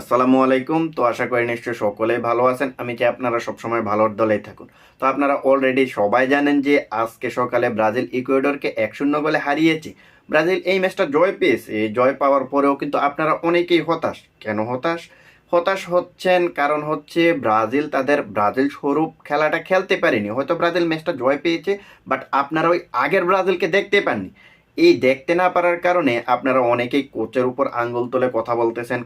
আসসালামু আলাইকুম। তো আশা করি নিশ্চয়ই সকলেই ভালো আছেন। আমি চাই আপনারা সবসময় ভালোর দলেই থাকুন। তো আপনারা অলরেডি সবাই জানেন যে আজকে সকালে ব্রাজিল ইকুয়েডরকে এক শূন্য গোলে হারিয়েছে। ব্রাজিল এই ম্যাচটা জয় পেয়েছে। এই জয় পাওয়ার পরেও কিন্তু আপনারা অনেকেই হতাশ। কেন হতাশ? হতাশ হচ্ছেন কারণ হচ্ছে ব্রাজিল তাদের ব্রাজিল স্বরূপ খেলাটা খেলতে পারেনি। হয়তো ব্রাজিল ম্যাচটা জয় পেয়েছে, বাট আপনারা ওই আগের ব্রাজিলকে দেখতে পাননি। এই দেখতে না পারার কারণে আপনারা অনেকেই কোচের উপর আঙ্গুল তুলে কথা বলতেছেন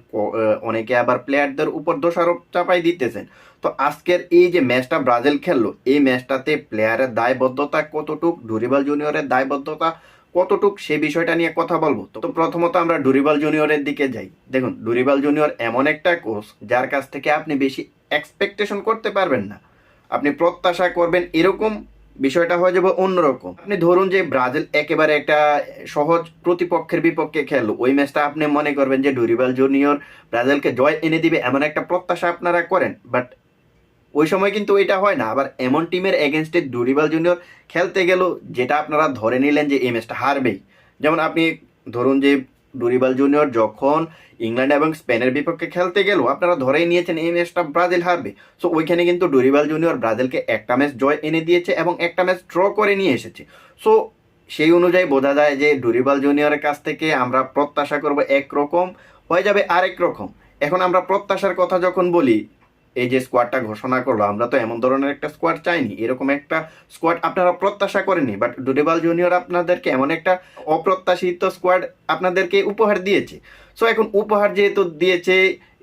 অনেকে আবার প্লেয়ারদের উপর দোষারোপ চাপাই দিতেছেন। তো আজকের এই যে ম্যাচটা ব্রাজিল খেললো, এই ম্যাচটাতে প্লেয়ারের দায়বদ্ধতা কতটুক ডুরিবাল জুনিয়রের দায়বদ্ধতা কতটুক, সে বিষয়টা নিয়ে কথা বলব। তো প্রথমত আমরা ডুরিবাল জুনিয়রের দিকে যাই। দেখুন ডুরিবাল জুনিয়র এমন একটা কোচ যার কাছ থেকে আপনি বেশি এক্সপেকটেশন করতে পারবেন না। আপনি প্রত্যাশা করবেন এরকম বিষয়টা হয়ে যাবে অন্যরকম। আপনি ধরুন যে ব্রাজিল একেবারে একটা সহজ প্রতিপক্ষের বিপক্ষে খেললো। ওই ম্যাচটা আপনি মনে করবেন যে ডুরিবাল জুনিয়র ব্রাজিলকে জয় এনে দিবে এমন একটা প্রত্যাশা আপনারা করেন। বাট ওই সময় কিন্তু এটা হয় না। আবার এমন টিমের এগেনস্টে ডুরিবাল জুনিয়র খেলতে গেল, যেটা আপনারা ধরে নিলেন যে এই ম্যাচটা হারবেই। যেমন আপনি ধরুন যে ডুরিবাল জুনিয়র যখন ইংল্যান্ড এবং স্পেনের বিপক্ষে খেলতে গেল, আপনারা ধরেই নিয়েছেন এই ম্যাচটা ব্রাজিল হারবে। সো ওইখানে কিন্তু ডুরিবাল জুনিয়র ব্রাজিলকে একটা ম্যাচ জয় এনে দিয়েছে এবং একটা ম্যাচ ড্র করে নিয়ে এসেছে। সো সেই অনুযায়ী বোঝা যায় যে ডুরিবাল জুনিয়রের কাছ থেকে আমরা প্রত্যাশা করব একরকম, হয়ে যাবে আরেক রকম। এখন আমরা প্রত্যাশার কথা যখন বলি এই যে স্কোয়াডটা ঘোষণা করল, আমরা তো এমন ধরনের একটা স্কোয়াড চাইনি। এরকম একটা স্কোয়াড আপনারা প্রত্যাশা করেনি বাট ডুরিবাল জুনিয়র আপনাদেরকে এমন একটা অপ্রত্যাশিত স্কোয়াড আপনাদেরকে উপহার দিয়েছে। সো এখন উপহার যেহেতু দিয়েছে,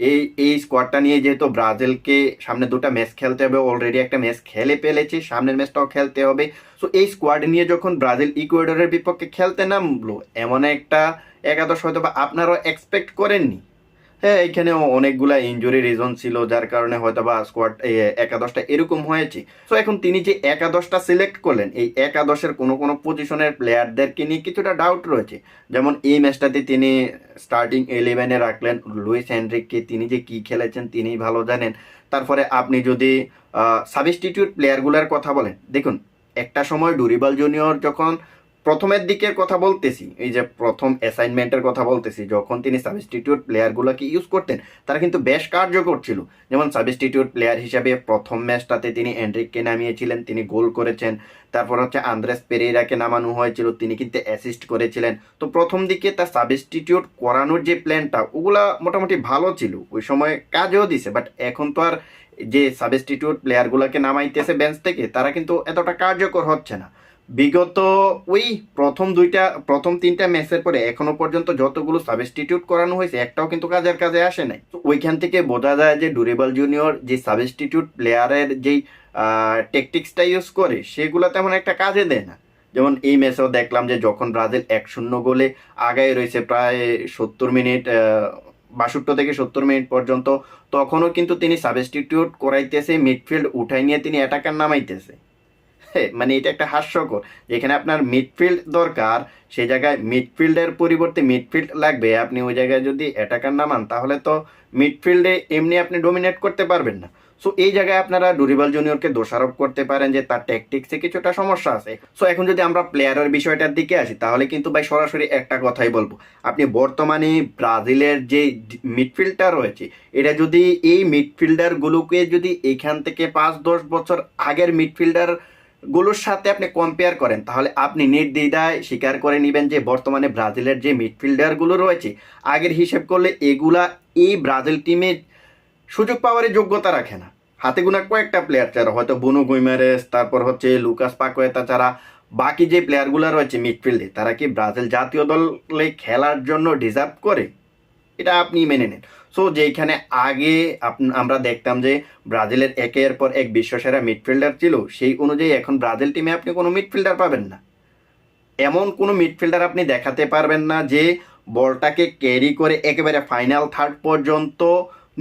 এই এই স্কোয়াডটা নিয়ে যেহেতু ব্রাজিলকে সামনে দুটো ম্যাচ খেলতে হবে অলরেডি একটা ম্যাচ খেলে ফেলেছে, সামনের ম্যাচটাও খেলতে হবে। সো এই স্কোয়াড নিয়ে যখন ব্রাজিল ইকুয়েডরের বিপক্ষে খেলতে নামলো, এমন একটা একাদশ হয়তো বা আপনারাও এক্সপেক্ট করেননি। হ্যাঁ এখানে অনেকগুলা ইনজুরি রিজন ছিল, যার কারণে হয়তো বা স্কোয়াড একাদশটা এরকম হয়েছে। তো এখন তিনি যে একাদশটা সিলেক্ট করলেন, এই একাদশের কোনো কোনো পজিশনের প্লেয়ারদেরকে নিয়ে কিছুটা ডাউট রয়েছে। যেমন এই ম্যাচটাতে তিনি স্টার্টিং ইলেভেনে রাখলেন, লুইস হেনরিককে তিনি যে কি খেলেছেন তিনিই ভালো জানেন। তারপরে আপনি যদি সাবস্টিটিউট প্লেয়ারগুলোর কথা বলেন, দেখুন, একটা সময় ডুরিবাল জুনিয়র যখন প্রথমের দিকের কথা বলতেছি, এই যে প্রথম অ্যাসাইনমেন্টের কথা বলতেছি, যখন তিনি সাবস্টিটিউট প্লেয়ারগুলোকে ইউজ করতেন, তারা কিন্তু বেশ কার্যকর ছিল। যেমন সাবস্টিটিউট প্লেয়ার হিসাবে প্রথম ম্যাচটাতে তিনি এন্ড্রিককে নামিয়েছিলেন, তিনি গোল করেছেন। তারপর হচ্ছে আন্দ্রেস পেরেরাকে নামানো হয়েছিল, তিনি কিন্তু অ্যাসিস্ট করেছিলেন। তো প্রথম দিকে তার সাবস্টিটিউট করানোর যে প্ল্যানটা ওগুলা মোটামুটি ভালো ছিল। ওই সময় কাজেও দিছে বাট এখন তো আর যে সাবস্টিটিউট প্লেয়ারগুলোকে নামাইতেছে বেঞ্চ থেকে, তারা কিন্তু এতটা কার্যকর হচ্ছে না। বিগত, ওই প্রথম দুইটা, প্রথম তিনটা ম্যাচের পরে এখনও পর্যন্ত যতগুলো সাবস্টিটিউট করানো হয়েছে, একটাও কিন্তু কাজের কাজে আসে নাই। তো ওইখান থেকে বোঝা যায় যে ডুরেবল জুনিয়র যে সাবস্টিটিউট প্লেয়ারের যেই টেকটিক্সটা ইউজ করে, সেগুলো তেমন একটা কাজে দেয় না। যেমন এই ম্যাচেও দেখলাম যে যখন ব্রাজিল এক শূন্য গোলে আগায় রয়েছে প্রায় সত্তর মিনিট বাষট্টি থেকে সত্তর মিনিট পর্যন্ত, তখনও কিন্তু তিনি সাবস্টিটিউট করাইতেছে মিডফিল্ড উঠাই নিয়ে তিনি অ্যাটাকার নামাইতেছে। মানে এটা একটা হাস্যকর। যেখানে আপনার মিডফিল্ড দরকার সেই জায়গায় মিডফিল্ডের পরিবর্তে মিডফিল্ড লাগবে। আপনি ওই জায়গায় যদি অ্যাটাকার নামান তাহলে তো মিডফিল্ডে এমনি আপনি ডোমিনেট করতে পারবেন না। সো এই জায়গায় আপনারা ডুরিবাল জুনিয়রকে দোষারোপ করতে পারেন যে তার ট্যাকটিক্সে কিছুটা সমস্যা আছে। সো এখন যদি আমরা প্লেয়ারের বিষয়টার দিকে আসি, তাহলে কিন্তু ভাই সরাসরি একটা কথাই বলব। আপনি বর্তমানে ব্রাজিলের যে মিডফিল্ডটা রয়েছে, এটা যদি এই মিডফিল্ডারগুলোকে যদি এখান থেকে পাঁচ দশ বছর আগের মিডফিল্ডার গুলোর সাথে আপনি কম্পেয়ার করেন, তাহলে আপনি নির্দ্বিধায় স্বীকার করে নেবেন যে বর্তমানে ব্রাজিলের যে মিডফিল্ডারগুলো রয়েছে, আগের হিসেব করলে এগুলা এই ব্রাজিল টিমে সুযোগ পাওয়ারই যোগ্যতা রাখে না। হাতে গোনা কয়েকটা প্লেয়ার ছাড়া, হয়তো বুনো গুইমারেস, তারপর হচ্ছে লুকাস পাকোয়েতা ছাড়া বাকি যে প্লেয়ারগুলো রয়েছে মিডফিল্ডে তারা কি ব্রাজিল জাতীয় দলে খেলার জন্য ডিজার্ভ করে? এটা আপনি মেনে নেন। সো যেখানে আগে আমরা দেখতাম যে ব্রাজিলের একের পর এক বিশ্বসেরা মিডফিল্ডার ছিল, সেই অনুযায়ী এখন ব্রাজিল টিমে আপনি কোনো মিডফিল্ডার পাবেন না। এমন কোনো মিডফিল্ডার আপনি দেখাতে পারবেন না যে বলটাকে ক্যারি করে একেবারে ফাইনাল থার্ড পর্যন্ত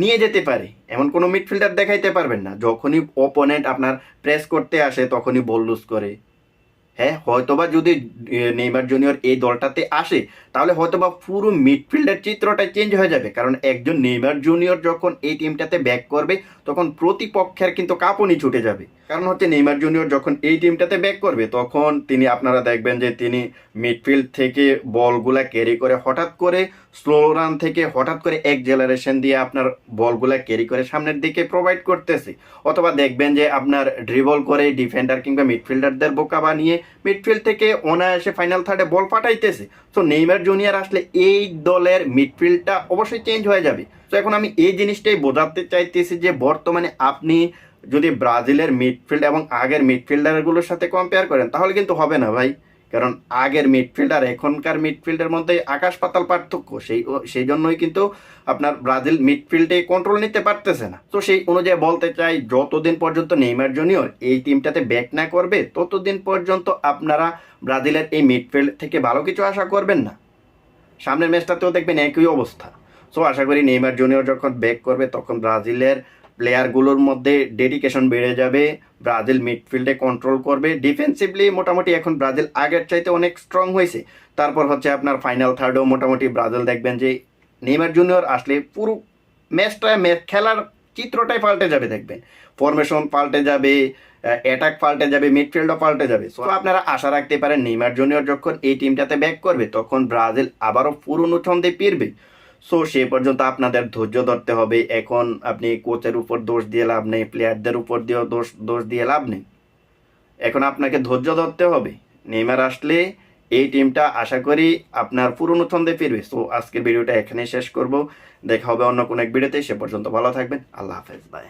নিয়ে যেতে পারে। এমন কোনো মিডফিল্ডার দেখাইতে পারবেন না। যখনই ওপোনেন্ট আপনার প্রেস করতে আসে, তখনই বল লুজ করে। হ্যাঁ হয়তোবা যদি নেইমার জুনিয়র এই দলটাতে আসে তাহলে হয়তো বা পুরো মিডফিল্ডের চিত্রটা চেঞ্জ হয়ে যাবে। কারণ একজন নেইমার জুনিয়র যখন এই টিমটাতে ব্যাক করবে, তখন প্রতিপক্ষের কিন্তু কাঁপুনি ছুটে যাবে। কারণ হচ্ছে নেইমার জুনিয়র যখন এই টিমটাতে ব্যাক করবে, তখন তিনি আপনারা দেখবেন যে তিনি মিডফিল্ড থেকে বলগুলা ক্যারি করে হঠাৎ করে স্লো রান থেকে হঠাৎ করে এক জেনারেশন দিয়ে আপনার বলগুলা ক্যারি করে সামনের দিকে প্রোভাইড করতেছে। অথবা দেখবেন যে আপনার ড্রিবল করে ডিফেন্ডার কিংবা মিডফিল্ডারদের বোকা বানিয়ে মিডফিল্ড থেকে অনায়াসে ফাইনাল থার্ডে বল পাঠাইতেছে তো নেইমার জুনিয়র আসলে এই দলের মিডফিল্ডটা অবশ্যই চেঞ্জ হয়ে যাবে। তো এখন আমি এই জিনিসটাই বোঝাতে চাইতেছি যে, বর্তমানে আপনি যদি ব্রাজিলের মিডফিল্ড এবং আগের মিডফিল্ডারগুলোর সাথে কম্পেয়ার করেন, তাহলে কিন্তু হবে না ভাই। কারণ আগের মিডফিল্ডার এখনকার মিডফিল্ডের মধ্যে আকাশ পাতাল পার্থক্য। সেই সেই জন্যই কিন্তু আপনার ব্রাজিল মিডফিল্ডে কন্ট্রোল নিতে পারতেছে না। তো সেই অনুযায়ী বলতে চাই, যতদিন পর্যন্ত নেইমার জুনিয়র এই টিমটাতে ব্যাক না করবে, ততদিন পর্যন্ত আপনারা ব্রাজিলের এই মিডফিল্ড থেকে ভালো কিছু আশা করবেন না। সামনের ম্যাচটাতেও দেখবেন একই অবস্থা। সো আশা করি নেইমার জুনিয়র যখন ব্যাক করবে, তখন ব্রাজিলের প্লেয়ারগুলোর মধ্যে ডেডিকেশন বেড়ে যাবে। ব্রাজিল মিডফিল্ডে কন্ট্রোল করবে। ডিফেন্সিভলি মোটামুটি এখন ব্রাজিল আগের চাইতে অনেক স্ট্রং হয়েছে। তারপর হচ্ছে আপনার ফাইনাল থার্ডেও মোটামুটি ব্রাজিল দেখবেন যে, নেইমার জুনিয়র আসলে পুরো ম্যাচটা, ম্যাচ খেলার চিত্রটাই পাল্টে যাবে দেখবেন। ফরমেশন পাল্টে যাবে। অ্যাটাক পাল্টে যাবে মিডফিল্ডও পাল্টে যাবে। সো আপনারা আশা রাখতে পারেন নেইমার জুনিয়র যখন এই টিমটাতে ব্যাক করবে, তখন ব্রাজিল আবারও পুরনো ছন্দে ফিরবে। সো সে পর্যন্ত আপনাদের ধৈর্য ধরতে হবে। এখন আপনি কোচের উপর দোষ দিয়ে লাভ নেই প্লেয়ারদের উপর দিয়েও দোষ দোষ দিয়ে লাভ নেই। এখন আপনাকে ধৈর্য ধরতে হবে। নেইমার আসলে এই টিমটা আশা করি আপনার পুরনো ছন্দে ফিরবে। সো আজকের ভিডিওটা এখানেই শেষ করব। দেখা হবে অন্য কোনো এক ভিডিওতে। সে পর্যন্ত ভালো থাকবেন। আল্লাহ হাফেজ। বাই